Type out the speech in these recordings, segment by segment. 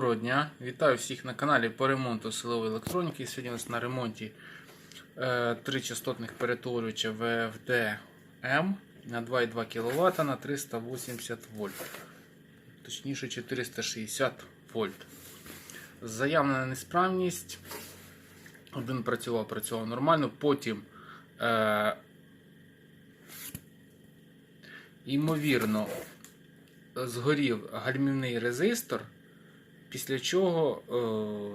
Доброго дня! Вітаю всіх на каналі по ремонту силової електроніки. Сьогодні у нас на ремонті е, три частотних перетворювача VFD-M на 2,2 кВт на 380 вольт. Точніше 460 вольт. Заявлена несправність. Один працював, працював нормально. Потім, е, ймовірно, згорів гальмівний резистор. Після чого, е,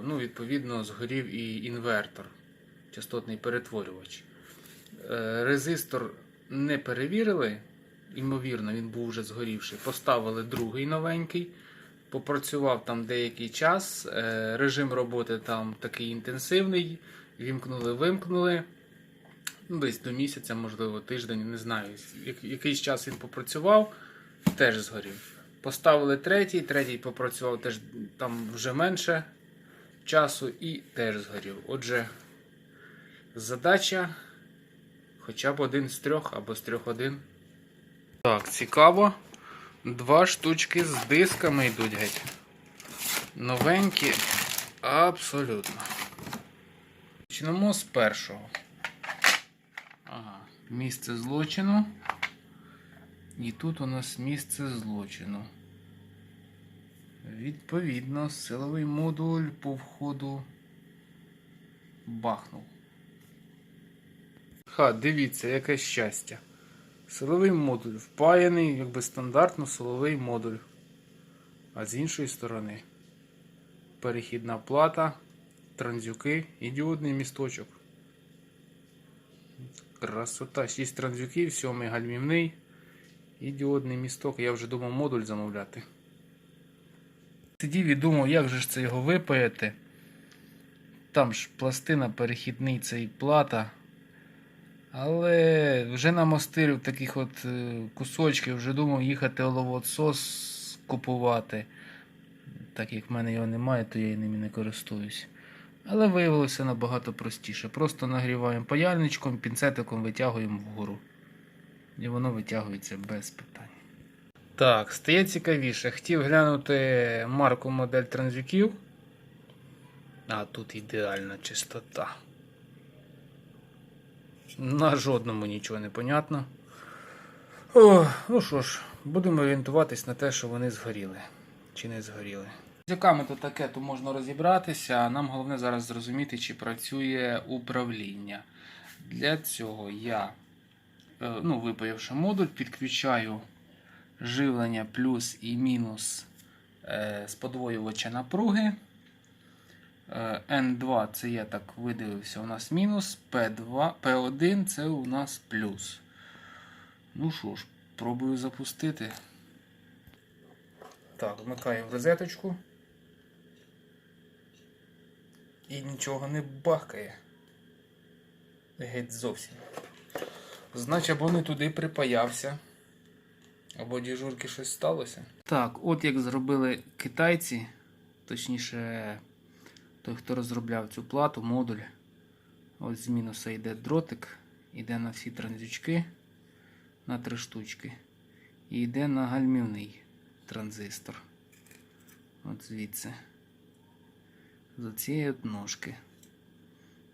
ну, відповідно, згорів і інвертор, частотний перетворювач. Е, Резистор не перевірили, ймовірно, він був вже згорівший. Поставили другий новенький, попрацював там деякий час. е, Режим роботи там такий інтенсивний. Вімкнули, вимкнули. Ну, Десь до місяця, можливо, тиждень, не знаю. Якийсь час він попрацював, теж згорів. Поставили третій, третій попрацював теж там вже менше часу і теж згорів. Отже, задача хоча б один з трьох або з трьох один. Так, цікаво. Два штучки з дисками йдуть геть. Новенькі. Абсолютно. Почнемо з першого. Ага, місце злочину. І тут у нас місце злочину. Відповідно, силовий модуль по входу бахнув. Ха, дивіться, яке щастя. Силовий модуль впаяний, якби стандартно силовий модуль. А з іншої сторони перехідна плата, транзюки і діодний місточок. Красота, 6 транзюків, 7 гальмівний. І діодний місток. Я вже думав модуль замовляти. Сидів і думав, як же ж це його випаяти. Там ж пластина, перехідний цей плата. Але вже намостирив таких от е, кусочків, вже думав їхати оловоотсос купувати. Так як в мене його немає, то я і ними не користуюсь. Але виявилося набагато простіше. Просто нагріваємо паяльничком, пінцетиком витягуємо вгору. І воно витягується без питань. Так, стає цікавіше. Хотів глянути марку модель транзюків. А тут ідеальна чистота. На жодному нічого не понятно. О, ну що ж, будемо орієнтуватись на те, що вони згоріли. Чи не згоріли. З яками то таке, то можна розібратися. Нам головне зараз зрозуміти, чи працює управління. Для цього я ну, випаявши модуль, підключаю живлення плюс і мінус е, з подвоювача напруги. Е, N2 це я так видивився, у нас мінус, P2, P1 це у нас плюс. Ну що ж, пробую запустити. Так, вмикаю в розеточку. І нічого не бахкає. Геть зовсім. Значить, або не туди припаявся, або діжурки щось сталося. Так, от як зробили китайці, точніше, той, хто розробляв цю плату, модуль. Ось з мінуса йде дротик, йде на всі транзючки на три штучки. І йде на гальмівний транзистор. От звідси. З цієї ножки.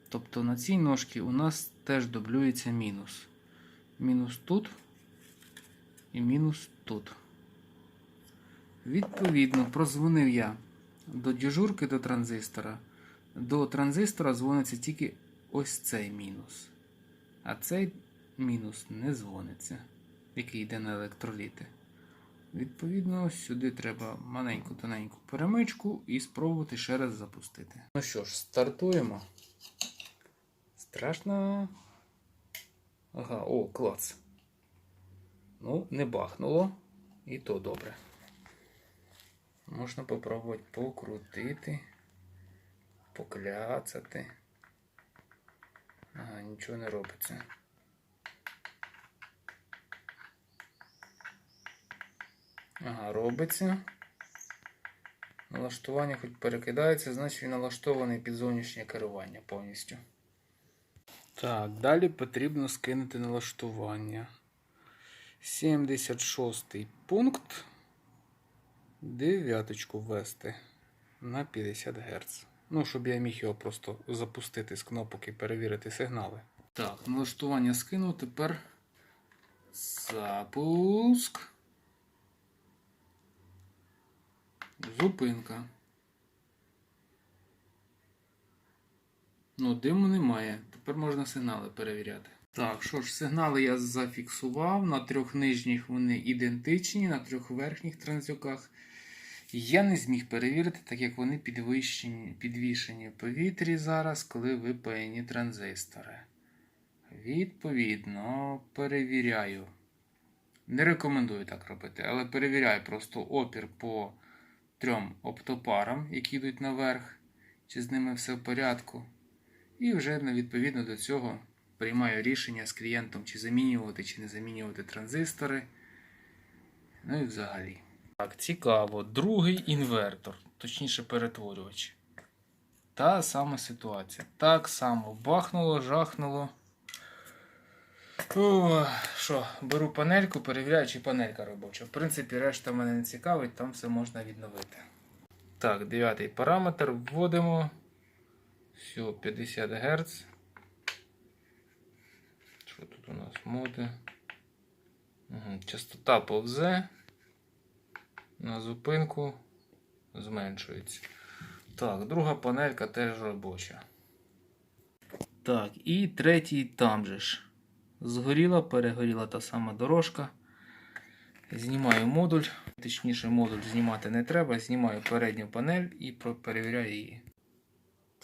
Тобто на цій ножці у нас теж дублюється мінус мінус тут і мінус тут. Відповідно, прозвонив я до дежурки до транзистора. До транзистора дзвониться тільки ось цей мінус. А цей мінус не дзвониться, який йде на електроліти. Відповідно, сюди треба маленьку тоненьку перемичку і спробувати ще раз запустити. Ну що ж, стартуємо. Страшно. Ага, о, клац. Ну, не бахнуло. І то добре. Можна попробувати покрутити, покляцати. Ага, нічого не робиться. Ага, робиться. Налаштування хоч перекидається, значить він налаштований під зовнішнє керування повністю. Так, далі потрібно скинути налаштування. 76 пункт. Дев'яточку ввести. на 50 Гц. Ну, щоб я міг його просто запустити з кнопок і перевірити сигнали. Так, налаштування скинув. Тепер запуск. Зупинка. Ну, диму немає. Тепер можна сигнали перевіряти. Так, що ж, сигнали я зафіксував. На трьох нижніх вони ідентичні, на трьох верхніх транзюках. Я не зміг перевірити, так як вони підвищені, підвішені в повітрі зараз, коли випаяні транзистори. Відповідно, перевіряю. Не рекомендую так робити, але перевіряю просто опір по трьом оптопарам, які йдуть наверх, чи з ними все в порядку. І вже ну, відповідно до цього приймаю рішення з клієнтом, чи замінювати, чи не замінювати транзистори. Ну і взагалі. Так, цікаво. Другий інвертор, точніше перетворювач. Та сама ситуація. Так само бахнуло, жахнуло. Що, беру панельку, перевіряю, чи панелька робоча. В принципі, решта мене не цікавить, там все можна відновити. Так, дев'ятий параметр вводимо. Все, 50 Гц. Що тут у нас моди? Угу. Частота повзе. На зупинку зменшується. Так, друга панелька теж робоча. Так, і третій там же ж. Згоріла, перегоріла та сама дорожка. Знімаю модуль. Точніше, модуль знімати не треба. Знімаю передню панель і перевіряю її.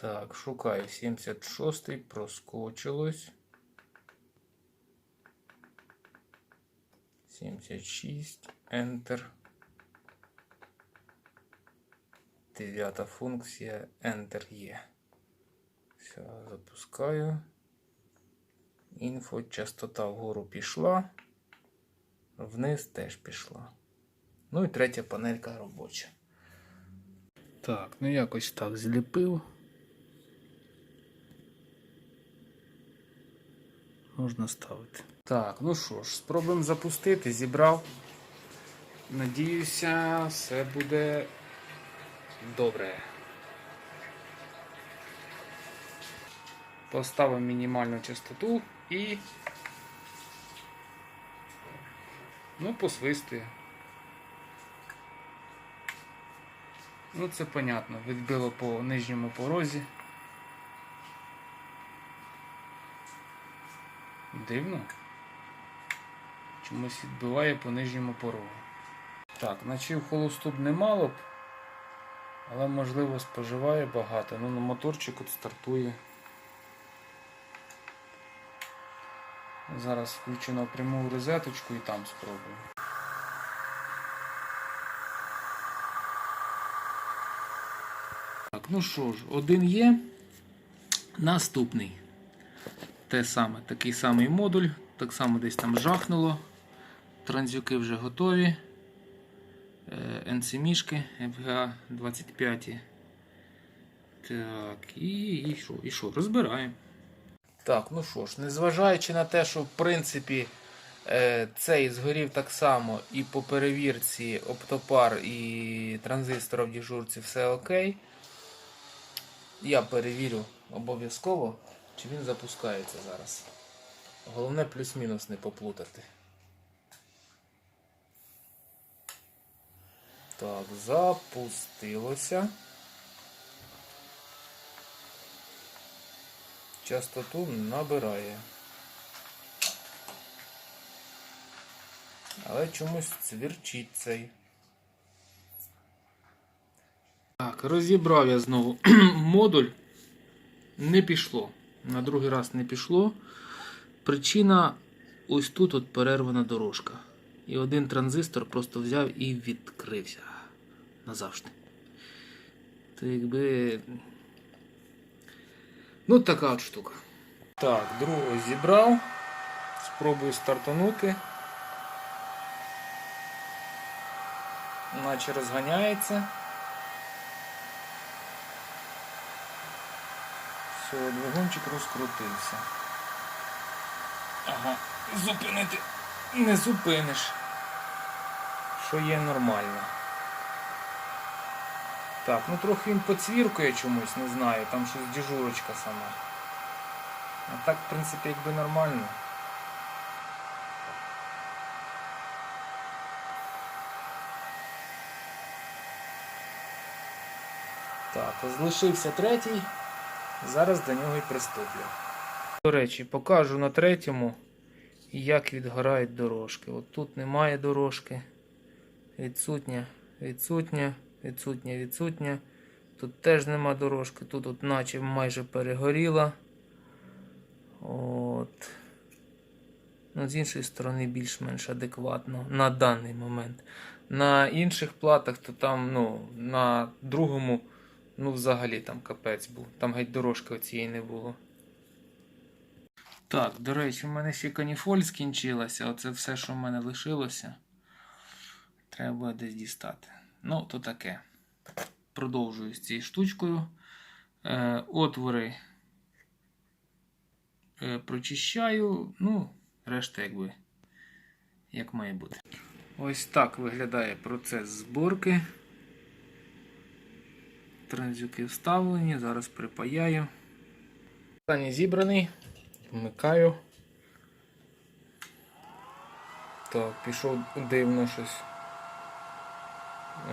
Так, шукаю 76-й, проскочилось. 76, Enter. Дев'ята функція Enter є. Все, запускаю. Інфо, частота вгору пішла. Вниз теж пішла. Ну і третя панелька робоча. Так, ну якось так зліпив. Можна ставити. Так, ну що ж, спробуємо запустити. Зібрав. Надіюся, все буде добре. Поставимо мінімальну частоту і. Ну, посвистує. Ну, це понятно. Відбило по нижньому порозі. Дивно. Чомусь відбиває по нижньому порогу. Так, наче в холосту б немало б, але можливо споживає багато. Ну, на моторчик от стартує. Зараз включу напряму в розеточку і там спробую. Так, ну що ж, один є. Наступний. Те саме, такий самий модуль, так само десь там жахнуло. Транзюки вже готові. NC-мішки FGA 25. Так, і, і що? І що? Розбираємо. Так, ну що ж, незважаючи на те, що в принципі е, цей згорів так само і по перевірці оптопар і транзистора в дежурці все окей. Я перевірю обов'язково, чи він запускається зараз. Головне плюс-мінус не поплутати. Так, запустилося. Частоту набирає. Але чомусь цвірчить цей. Так, розібрав я знову модуль. Не пішло. На другий раз не пішло. Причина ось тут от перервана дорожка. І один транзистор просто взяв і відкрився назавжди. То якби. Ну, така от штука. Так, другого зібрав. Спробую стартанути. Наче розганяється. Все, двигунчик розкрутився. Ага, зупинити не зупиниш. Що є нормально. Так, ну трохи він поцвіркує чомусь, не знаю, там щось дежурочка сама. А так, в принципі, якби нормально. Так, залишився третій. Зараз до нього і приступлю. До речі, покажу на третьому, як відгорають дорожки. От тут немає дорожки. Відсутня, відсутня, відсутня, відсутня. Тут теж нема дорожки. Тут от наче майже перегоріла. От. Ну, з іншої сторони, більш-менш адекватно на даний момент. На інших платах, то там, ну, на другому, ну, взагалі там капець був. Там геть дорожки оцієї не було. Так, до речі, в мене ще каніфоль скінчилася. Оце все, що в мене лишилося. Треба десь дістати. Ну, то таке. Продовжую з цією штучкою. Е, отвори е, прочищаю. Ну, решта, якби, як має бути. Ось так виглядає процес зборки. Транзюки вставлені, зараз припаяю. Останній зібраний. Вмикаю. Так, пішов дивно щось.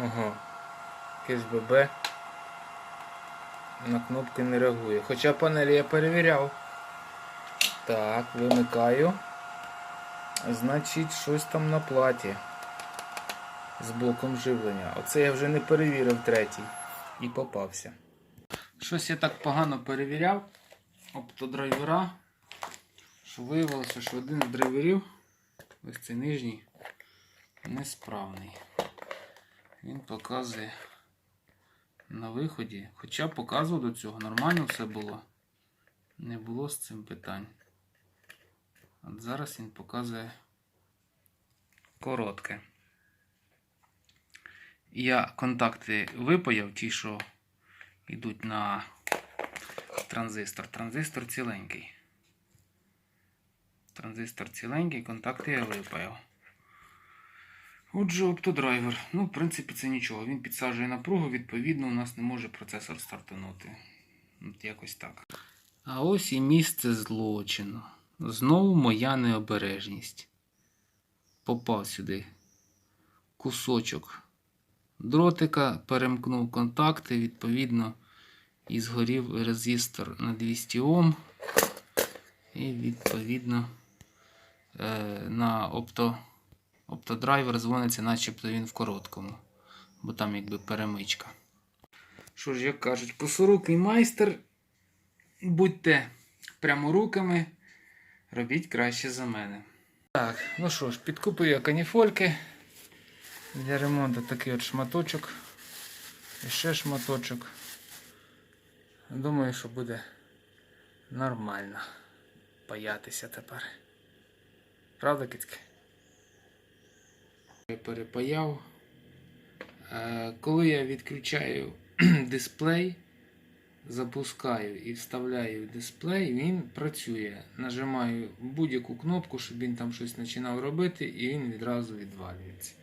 Ага. Якесь ББ. На кнопки не реагує. Хоча панель я перевіряв. Так, вимикаю. Значить, щось там на платі. З блоком живлення. Оце я вже не перевірив третій. І попався. Щось я так погано перевіряв. Оптодрайвера. Що виявилося, що один з драйверів, ось цей нижній, несправний. Він показує на виході. Хоча показував до цього, нормально все було. Не було з цим питань. От зараз він показує коротке. Я контакти випаяв, ті, що йдуть на транзистор. Транзистор ціленький. Транзистор ціленький, контакти я випаяв. Отже, оптодрайвер. Ну, в принципі, це нічого. Він підсаджує напругу, відповідно, у нас не може процесор стартанути. От якось так. А ось і місце злочину. Знову моя необережність. Попав сюди кусочок дротика, перемкнув контакти, відповідно, і згорів резистор на 200 Ом. І відповідно е, на опто, оптодрайвер дзвониться, начебто він в короткому, бо там якби перемичка. Що ж, як кажуть, косорукий майстер, будьте пряморуками, робіть краще за мене. Так, ну що ж, підкупив я каніфольки. Для ремонту такий от шматочок. І ще шматочок. Думаю, що буде нормально паятися тепер. Правда, кицьки? Я перепаяв. Е, Коли я відключаю дисплей, запускаю і вставляю в дисплей, він працює. Нажимаю будь-яку кнопку, щоб він там щось починав робити, і він відразу відвалюється.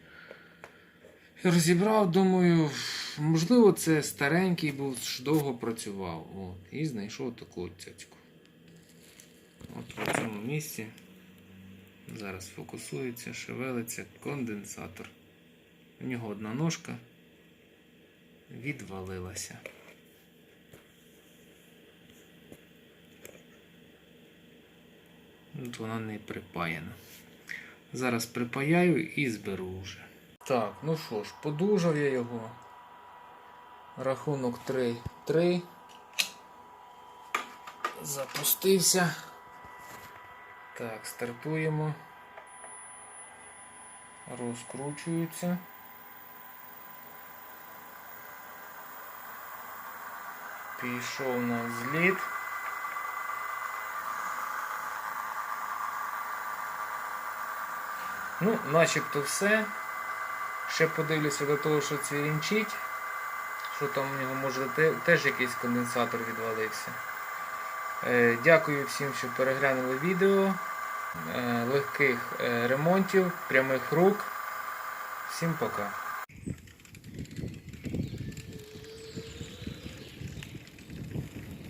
Розібрав, думаю, можливо, це старенький був, що довго працював. От, і знайшов таку цяцьку. От в цьому місці. Зараз фокусується, шевелиться конденсатор. У нього одна ножка відвалилася. От вона не припаяна. Зараз припаяю і зберу вже. Так, ну що ж, подужав я його. Рахунок 3-3. Запустився. Так, стартуємо. Розкручується. Пішов на зліт. Ну, начебто все. Ще подивлюся до того, що це рінчить. Що там у нього може теж якийсь конденсатор відвалився. Е, Дякую всім, що переглянули відео. Е, Легких е, ремонтів, прямих рук. Всім пока.